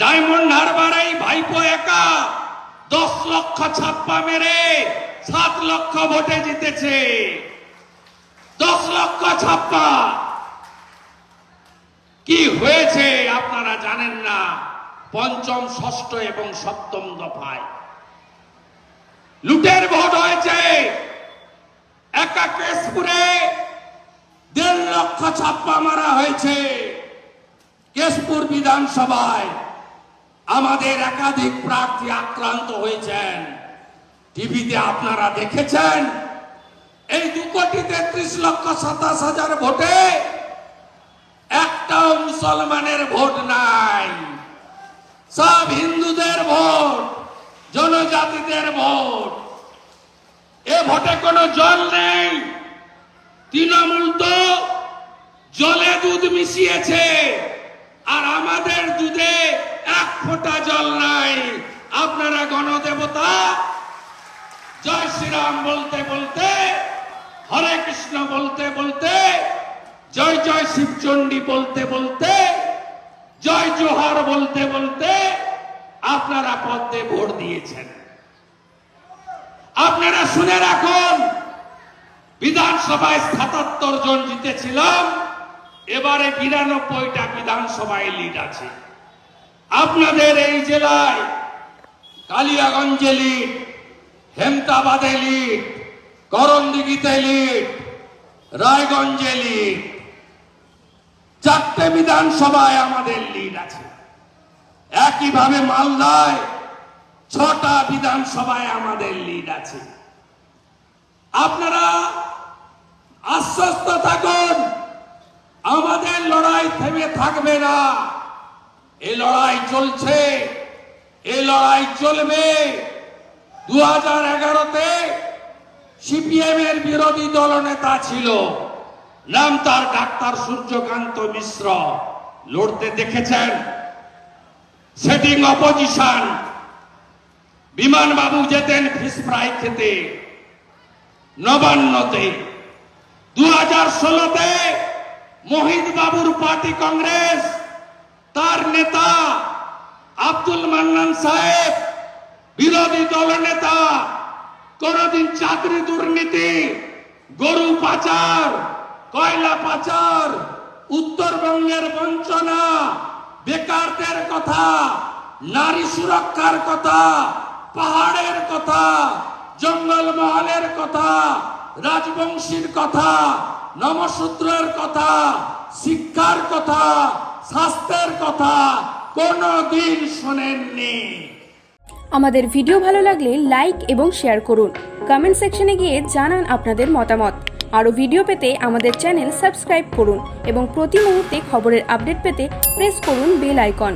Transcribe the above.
Diamond Harbour এই ভাইপো একা দশ লক্ষ ছাপ্পা মেরে, সাত লক্ষ ভোটে জিতেছে। দশ লক্ষ ছাপ্পা। কি হয়েছে আপনারা জানেন না? পঞ্চম, ষষ্ঠ এবং সপ্তম দফায়। লুটের ভোট হয়েছে। একা কেশপুরে দেড় লক্ষ ছাপ্পা মারা হয়েছে। কেশপুর বিধানসভায় আমাদের একাধিক প্রার্থী আক্রান্ত হয়েছেন। টিভিতে আপনারা দেখেছেন, এই দু কোটি তেত্রিশ লক্ষ সাতাশ হাজার ভোটে একটাও মুসলমানের ভোট নাই। সব হিন্দুদের ভোট, জনজাতিদের ভোট। এ ভোটে কোনো জল নেই। তৃণমূল তো জলে দুধ মিশিয়েছে, আর আমাদের দুধে ফোঁটা জল নাই। আপনারা গণদেবতা, জয় শ্রীরাম বলতে বলতে, হরে কৃষ্ণ বলতে বলতে, জয় জয় শিবচণ্ডী বলতে বলতে, জয় জোহার বলতে বলতে, আপনারা পদ্মে ভোট দিয়েছেন। আপনারা শুনে রাখুন, বিধানসভায় সাতাত্তর জন জিতেছিলাম, এবারে বিরানব্বইটা বিধানসভায় লিড আছে। আপনাদের এই জেলায় কালিয়াগঞ্জে লিড হেমতাবাদে লিড করণদিঘিতে লিড রায়গঞ্জে লিড চারটে বিধানসভায় আমাদের লিড আছে। একইভাবে মালদায় ছটা বিধানসভায় আমাদের লিড আছে। আপনারা আশ্বস্ত থাকুন, আমাদের লড়াই থেমে থাকবে না। এই লড়াই চলছে এই লড়াই চলবে। দু হাজার এগারোতে সিপিএম এর বিরোধী দলনেতা ছিল, নাম তার ডাক্তার সূর্যকান্ত মিশ্র। লড়তে দেখেছেন? সেটিং অপোজিশন বিমান বাবু যেতেন ফিস ফ্রাই খেতে। নবান্নতে। দু হাজার ষোলোতে মোহিত বাবুর পার্টি কংগ্রেস তার নেতা আব্দুল মান্নান সাহেব, বিরোধী দল নেতা, কোনদিন চাকরি দুর্নীতি, গরু পাচার, কয়লা পাচার, উত্তরবঙ্গের বঞ্চনা, বেকারদের কথা, নারী সুরক্ষার কথা, পাহাড়ের কথা জঙ্গল মহলের কথা, রাজবংশীর কথা নমশূদ্রের কথা, শিক্ষার কথা স্বাস্থ্যের কথা কোনদিন শোনেননি। আমাদের ভিডিও ভালো লাগলে লাইক এবং শেয়ার করুন। কমেন্ট সেকশনে গিয়ে জানান আপনাদের মতামত। আরও ভিডিও পেতে আমাদের চ্যানেল সাবস্ক্রাইব করুন এবং প্রতি মুহূর্তে খবরের আপডেট পেতে প্রেস করুন বেল আইকন।